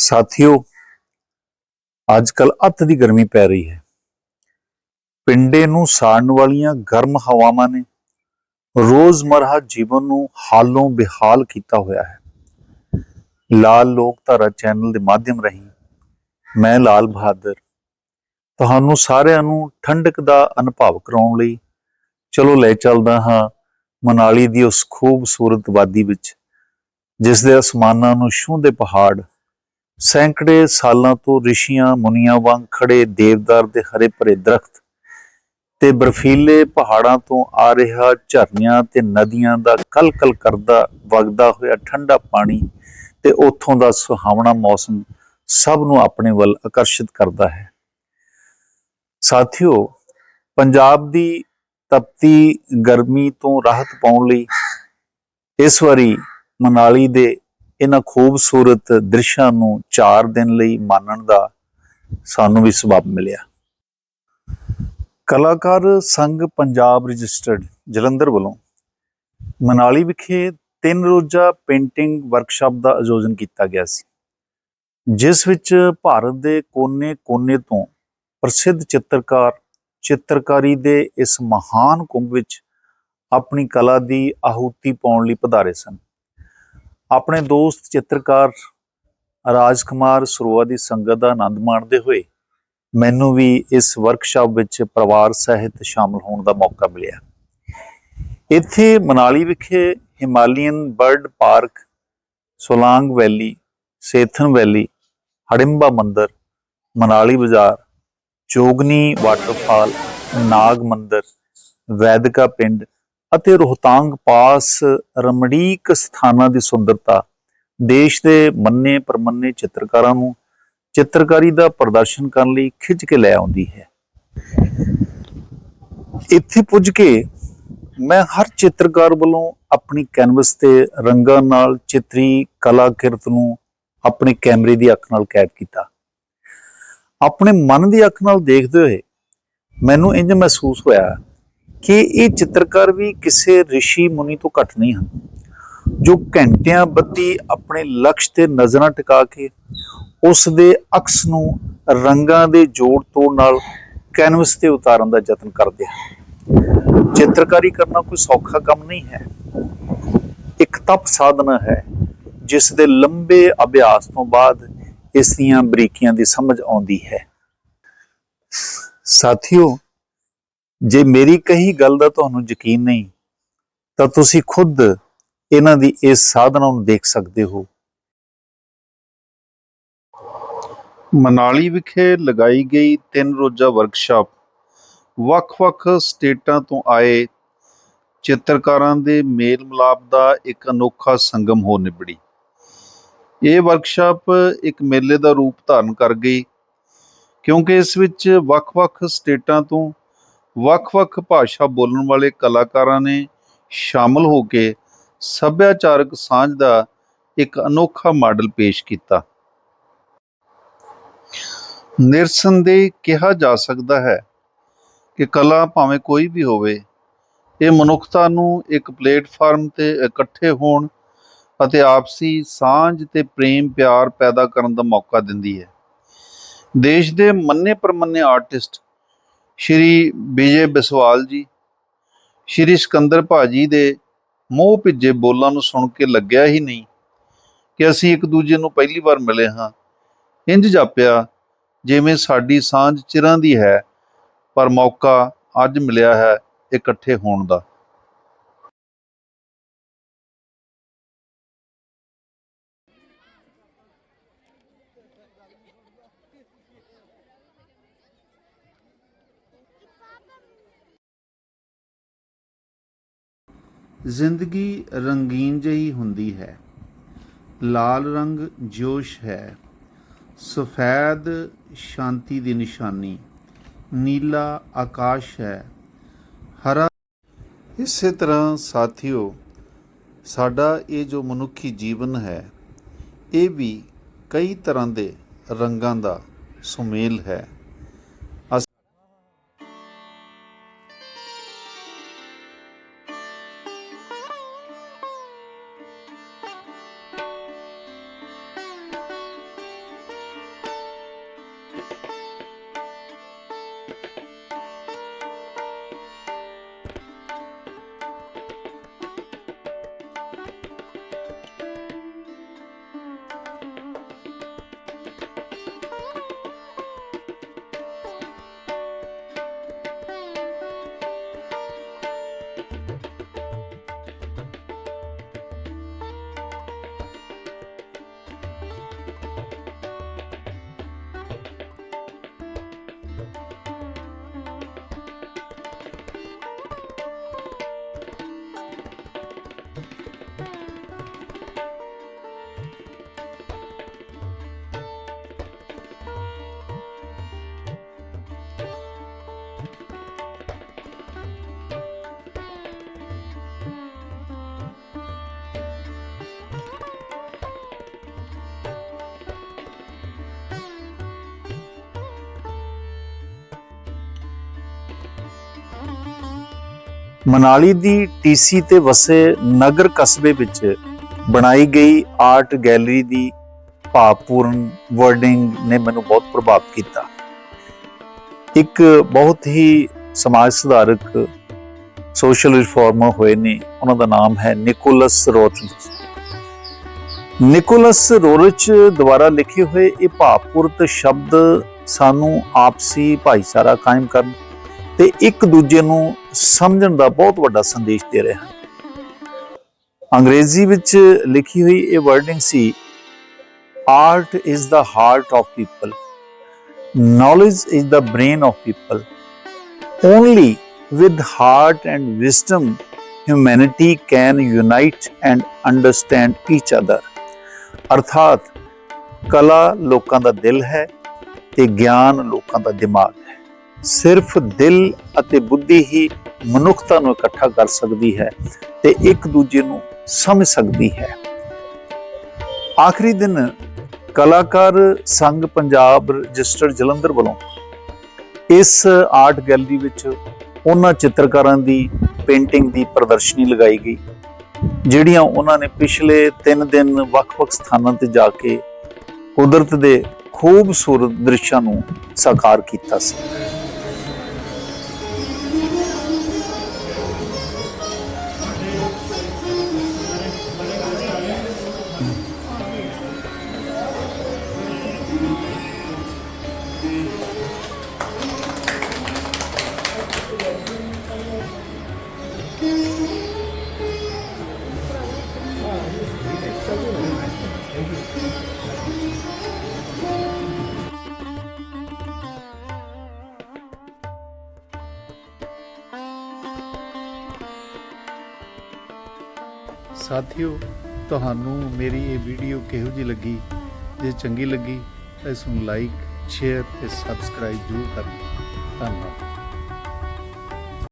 ਸਾਥੀਓ ਅੱਜ ਕੱਲ ਅੱਤ ਦੀ ਗਰਮੀ ਪੈ ਰਹੀ ਹੈ। ਪਿੰਡੇ ਨੂੰ ਸਾੜਨ ਵਾਲੀਆਂ ਗਰਮ ਹਵਾਵਾਂ ਨੇ ਰੋਜ਼ਮਰਹਾ ਜੀਵਨ ਨੂੰ ਹਾਲੋਂ ਬਿਹਾਲ ਕੀਤਾ ਹੋਇਆ ਹੈ। ਲਾਲ ਲੋਕਧਾਰਾ ਚੈਨਲ ਦੇ ਮਾਧਿਅਮ ਰਾਹੀਂ ਮੈਂ ਲਾਲ ਬਹਾਦਰ ਤੁਹਾਨੂੰ ਸਾਰਿਆਂ ਨੂੰ ਠੰਡਕ ਦਾ ਅਨੁਭਵ ਕਰਾਉਣ ਲਈ ਚਲੋ ਲੈ ਚੱਲਦਾ ਹਾਂ ਮਨਾਲੀ ਦੀ ਉਸ ਖੂਬਸੂਰਤ ਵਾਦੀ ਵਿੱਚ, ਜਿਸ ਦੇ ਅਸਮਾਨਾਂ ਨੂੰ ਛੂਹਦੇ ਪਹਾੜ ਸੈਂਕੜੇ ਸਾਲਾਂ ਤੋਂ ਰਿਸ਼ੀਆਂ, ਮੁਨੀਆਂ ਵਾਂਗ ਖੜੇ ਦੇਵਦਾਰ ਦੇ ਹਰੇ ਭਰੇ ਦਰਖਤ ਤੇ ਬਰਫੀਲੇ ਪਹਾੜਾਂ ਤੋਂ ਆ ਰਿਹਾ ਝਰਨਿਆਂ ਤੇ ਨਦੀਆਂ ਦਾ ਕਲਕਲ ਕਰਦਾ, ਵਗਦਾ ਹੋਇਆ ਠੰਡਾ ਪਾਣੀ ਤੇ ਉੱਥੋਂ ਦਾ ਸੁਹਾਵਣਾ ਮੌਸਮ ਸਭ ਨੂੰ ਆਪਣੇ ਵੱਲ ਆਕਰਸ਼ਿਤ ਕਰਦਾ ਹੈ। ਸਾਥੀਓ, ਪੰਜਾਬ ਦੀ ਤਪਤੀ ਗਰਮੀ ਤੋਂ ਰਾਹਤ ਪਾਉਣ ਲਈ ਇਸ ਵਾਰੀ ਮਨਾਲੀ ਦੇ ਇਹਨਾਂ ਖੂਬਸੂਰਤ ਦ੍ਰਿਸ਼ਾਂ ਨੂੰ 4 ਦਿਨ ਲਈ ਮਾਣਨ ਦਾ ਸਾਨੂੰ ਵੀ ਸਬਬ ਮਿਲਿਆ। ਕਲਾਕਾਰ ਸੰਘ ਪੰਜਾਬ ਰਜਿਸਟਰਡ ਜਲੰਧਰ ਵੱਲੋਂ ਮਨਾਲੀ ਵਿਖੇ ਤਿੰਨ ਰੋਜ਼ਾ ਪੇਂਟਿੰਗ ਵਰਕਸ਼ਾਪ ਦਾ ਆਯੋਜਨ ਕੀਤਾ ਗਿਆ ਸੀ, ਜਿਸ ਵਿੱਚ ਭਾਰਤ ਦੇ ਕੋਨੇ-ਕੋਨੇ ਤੋਂ ਪ੍ਰਸਿੱਧ ਚਿੱਤਰਕਾਰ, ਚਿੱਤਰਕਾਰੀ ਦੇ ਇਸ ਮਹਾਨ ਕੁੰਭ ਵਿੱਚ ਆਪਣੀ ਕਲਾ ਦੀ ਆਹੂਤੀ ਪਾਉਣ ਲਈ ਪਧਾਰੇ ਸਨ। ਆਪਣੇ ਦੋਸਤ ਚਿੱਤਰਕਾਰ ਰਾਜ ਕੁਮਾਰ ਸਰੋਆ ਦੀ ਸੰਗਤ ਦਾ ਆਨੰਦ ਮਾਣਦੇ ਹੋਏ ਮੈਨੂੰ ਵੀ ਇਸ ਵਰਕਸ਼ਾਪ ਵਿੱਚ ਪਰਿਵਾਰ ਸਹਿਤ ਸ਼ਾਮਲ ਹੋਣ ਦਾ ਮੌਕਾ ਮਿਲਿਆ। ਇੱਥੇ ਮਨਾਲੀ ਵਿਖੇ Himalayan bird park, Solang valley, Sethan valley, Hadimba ਮੰਦਰ, ਮਨਾਲੀ ਬਾਜ਼ਾਰ ਜੋਗਨੀ ਵਾਟਰਫਾਲ, ਨਾਗ ਮੰਦਰ, ਵੈਦਕਾ ਪਿੰਡ ਅਤੇ ਰੋਹਤਾਂਗ ਪਾਸ ਰਮਣੀਕ ਸਥਾਨਾਂ ਦੀ ਸੁੰਦਰਤਾ, ਦੇਸ਼ ਦੇ ਮੰਨੇ ਪਰਮੰਨੇ ਚਿੱਤਰਕਾਰਾਂ ਨੂੰ ਚਿੱਤਰਕਾਰੀ ਦਾ ਪ੍ਰਦਰਸ਼ਨ ਕਰਨ ਲਈ ਖਿੱਚ ਕੇ ਲੈ ਆਉਂਦੀ ਹੈ। ਇੱਥੇ ਪੁੱਜ ਕੇ ਮੈਂ ਹਰ ਚਿੱਤਰਕਾਰ ਵੱਲੋਂ ਆਪਣੀ ਕੈਨਵਸ ਤੇ ਰੰਗਾਂ ਨਾਲ ਚਿੱਤਰੀ ਕਲਾ ਕਿਰਤ ਨੂੰ ਆਪਣੇ ਕੈਮਰੇ ਦੀ ਅੱਖ ਨਾਲ ਕੈਦ ਕੀਤਾ। ਆਪਣੇ ਮਨ ਦੀ ਅੱਖ ਨਾਲ ਦੇਖਦੇ ਹੋਏ ਮੈਨੂੰ ਇੰਜ ਮਹਿਸੂਸ ਹੋਇਆ ਕਿ ਇਹ ਚਿੱਤਰਕਾਰ ਵੀ ਕਿਸੇ ઋષਿ ਮੁਨੀ ਤੋਂ ਘੱਟ ਨਹੀਂ ਹਨ। ਜੋ ਘੰਟਿਆਂ ਬੱਧੀ ਆਪਣੇ ਲਕਸ਼ ਤੇ ਨਜ਼ਰਾਂ ਟਿਕਾ ਕੇ ਉਸ ਦੇ ਅਕਸ ਨੂੰ ਰੰਗਾਂ ਦੇ ਜੋੜ ਤੋੜ ਨਾਲ ਕੈਨਵਸ ਤੇ ਉਤਾਰਨ ਦਾ ਯਤਨ ਕਰਦੇ ਹਨ। ਚਿੱਤਰਕਾਰੀ ਕਰਨਾ ਕੋਈ ਸੌਖਾ ਕੰਮ ਨਹੀਂ ਹੈ। ਇੱਕ ਤਪ ਸਾਧਨਾ ਹੈ, ਜਿਸ ਦੇ ਲੰਬੇ ਅਭਿਆਸ ਤੋਂ ਬਾਅਦ ਇਸ ਦੀਆਂ ਬਰੀਕੀਆਂ ਦੀ ਸਮਝ ਆਉਂਦੀ ਹੈ। ਸਾਥੀਓ ਜੇ ਮੇਰੀ ਕਹੀ ਗੱਲ ਦਾ ਤੁਹਾਨੂੰ ਯਕੀਨ ਨਹੀਂ, ਤਾਂ ਤੁਸੀਂ ਖੁਦ ਇਹਨਾਂ ਦੀ ਇਸ ਸਾਧਨਾ ਨੂੰ ਦੇਖ ਸਕਦੇ ਹੋ। ਮਨਾਲੀ ਵਿਖੇ ਲਗਾਈ ਗਈ ਤਿੰਨ ਰੋਜ਼ਾ ਵਰਕਸ਼ਾਪ ਵੱਖ-ਵੱਖ ਸਟੇਟਾਂ ਤੋਂ ਆਏ ਚਿੱਤਰਕਾਰਾਂ ਦੇ ਮੇਲ ਮਿਲਾਪ ਦਾ ਇੱਕ ਅਨੋਖਾ ਸੰਗਮ ਹੋ ਨਿਬੜੀ। ਇਹ ਵਰਕਸ਼ਾਪ ਇੱਕ ਮੇਲੇ ਦਾ ਰੂਪ ਧਾਰਨ ਕਰ ਗਈ ਕਿਉਂਕਿ ਇਸ ਵਿੱਚ ਵੱਖ-ਵੱਖ ਸਟੇਟਾਂ ਤੋਂ ਵੱਖ-ਵੱਖ ਭਾਸ਼ਾ ਬੋਲਣ ਵਾਲੇ ਕਲਾਕਾਰਾਂ ਨੇ ਸ਼ਾਮਲ ਹੋ ਕੇ ਸੱਭਿਆਚਾਰਕ ਸਾਂਝ ਦਾ ਇੱਕ ਅਨੋਖਾ ਮਾਡਲ ਪੇਸ਼ ਕੀਤਾ। ਨਿਰਸੰਦੇਹ ਕਿਹਾ ਜਾ ਸਕਦਾ ਹੈ ਕਿ ਕਲਾ ਭਾਵੇਂ ਕੋਈ ਵੀ ਹੋਵੇ, ਇਹ ਮਨੁੱਖਤਾ ਨੂੰ ਇੱਕ ਪਲੇਟਫਾਰਮ ਤੇ ਇਕੱਠੇ ਹੋਣ ਅਤੇ ਆਪਸੀ ਸਾਂਝ ਤੇ ਪ੍ਰੇਮ ਪਿਆਰ ਪੈਦਾ ਕਰਨ ਦਾ ਮੌਕਾ ਦਿੰਦੀ ਹੈ। ਦੇਸ਼ ਦੇ ਮੰਨੇ ਪ੍ਰਮੰਨੇ ਆਰਟਿਸਟ ਸ਼੍ਰੀ ਵਿਜੇ ਬਿਸਵਾਲ ਜੀ, ਸ਼੍ਰੀ ਸਿਕੰਦਰ ਭਾਜੀ ਦੇ ਮੋਹ ਭਿੱਜੇ ਬੋਲਾਂ ਨੂੰ ਸੁਣ ਕੇ ਲੱਗਿਆ ਹੀ ਨਹੀਂ ਕਿ ਅਸੀਂ ਇੱਕ ਦੂਜੇ ਨੂੰ ਪਹਿਲੀ ਵਾਰ ਮਿਲੇ ਹਾਂ। ਇੰਜ ਜਾਪਿਆ, ਜਿਵੇਂ ਸਾਡੀ ਸਾਂਝ ਚਿਰਾਂ ਦੀ ਹੈ, ਪਰ ਮੌਕਾ ਅੱਜ ਮਿਲਿਆ ਹੈ ਇਕੱਠੇ ਹੋਣ ਦਾ। ਜ਼ਿੰਦਗੀ ਰੰਗੀਨ ਜਿਹੀ ਹੁੰਦੀ ਹੈ। ਲਾਲ ਰੰਗ ਜੋਸ਼ ਹੈ। ਸਫੈਦ ਸ਼ਾਂਤੀ ਦੀ ਨਿਸ਼ਾਨੀ। ਨੀਲਾ ਆਕਾਸ਼ ਹੈ। ਹਰਾ ਇਸੇ ਤਰ੍ਹਾਂ ਸਾਥੀਓ, ਸਾਡਾ ਇਹ ਜੋ ਮਨੁੱਖੀ ਜੀਵਨ ਹੈ, ਇਹ ਵੀ ਕਈ ਤਰ੍ਹਾਂ ਦੇ ਰੰਗਾਂ ਦਾ ਸੁਮੇਲ ਹੈ। ਮਨਾਲੀ ਦੀ ਟੀਸੀ ਤੇ ਵਸੇ ਨਗਰ ਕਸਬੇ ਵਿੱਚ ਬਣਾਈ ਗਈ ਆਰਟ ਗੈਲਰੀ ਦੀ ਭਾਵਪੂਰਨ ਵਰਡਿੰਗ ਨੇ ਮੈਨੂੰ ਬਹੁਤ ਪ੍ਰਭਾਵਿਤ ਕੀਤਾ। ਇੱਕ ਬਹੁਤ ਹੀ ਸਮਾਜ ਸੁਧਾਰਕ ਸੋਸ਼ਲ ਰਿਫਾਰਮਰ ਹੋਏ ਨੇ, ਉਹਨਾਂ ਦਾ ਨਾਮ ਹੈ ਨਿਕੋਲਸ ਰੋਚਿਚ ਨਿਕੋਲਸ ਰੋਰਿਚ ਦੁਆਰਾ ਲਿਖੇ ਹੋਏ ਇਹ ਭਾਵਪੂਰਤ ਸ਼ਬਦ ਸਾਨੂੰ ਆਪਸੀ ਭਾਈਚਾਰਾ ਕਾਇਮ ਕਰਨ ਤੇ ਇੱਕ ਦੂਜੇ ਨੂੰ ਸਮਝਣ ਦਾ ਬਹੁਤ ਵੱਡਾ ਸੰਦੇਸ਼ ਦੇ ਰਹੇ ਹਨ ਅੰਗਰੇਜ਼ੀ ਵਿੱਚ ਲਿਖੀ ਹੋਈ ਇਹ wording C art is the heart of people knowledge is the brain of people only with heart and wisdom humanity can unite and understand each other ਅਰਥਾਤ ਕਲਾ ਲੋਕਾਂ ਦਾ ਦਿਲ ਹੈ ਤੇ ਗਿਆਨ ਲੋਕਾਂ ਦਾ ਦਿਮਾਗ ਹੈ ਸਿਰਫ ਦਿਲ ਅਤੇ ਬੁੱਧੀ ਹੀ ਮਨੁੱਖਤਾ ਨੂੰ ਇਕੱਠਾ ਕਰ ਸਕਦੀ ਹੈ ਤੇ ਇੱਕ ਦੂਜੇ ਨੂੰ ਸਮਝ ਸਕਦੀ ਹੈ। ਆਖਰੀ ਦਿਨ ਕਲਾਕਾਰ ਸੰਘ ਪੰਜਾਬ ਰਜਿਸਟਰਡ ਜਲੰਧਰ ਵੱਲੋਂ ਇਸ ਆਰਟ ਗੈਲਰੀ ਵਿੱਚ ਉਹਨਾਂ ਚਿੱਤਰਕਾਰਾਂ ਦੀ ਪੇਂਟਿੰਗ ਦੀ ਪ੍ਰਦਰਸ਼ਨੀ ਲਗਾਈ ਗਈ, ਜਿਹੜੀਆਂ ਉਹਨਾਂ ਨੇ ਪਿਛਲੇ 3 ਦਿਨ ਵੱਖ-ਵੱਖ ਸਥਾਨਾਂ ਤੇ ਜਾ ਕੇ ਕੁਦਰਤ ਦੇ ਖੂਬਸੂਰਤ ਦ੍ਰਿਸ਼ਾਂ ਨੂੰ ਸਾਕਾਰ ਕੀਤਾ ਸੀ। ਸਾਥੀਓ, ਤੁਹਾਨੂੰ ਮੇਰੀ ਇਹ ਵੀਡੀਓ ਕਿਹੋ ਜਿਹੀ ਲੱਗੀ? ਜੇ ਚੰਗੀ ਲੱਗੀ ਤਾਂ ਇਸ ਨੂੰ ਲਾਈਕ ਸ਼ੇਅਰ ਤੇ ਸਬਸਕ੍ਰਾਈਬ ਜ਼ਰੂਰ ਕਰਨਾ। ਧੰਨਵਾਦ।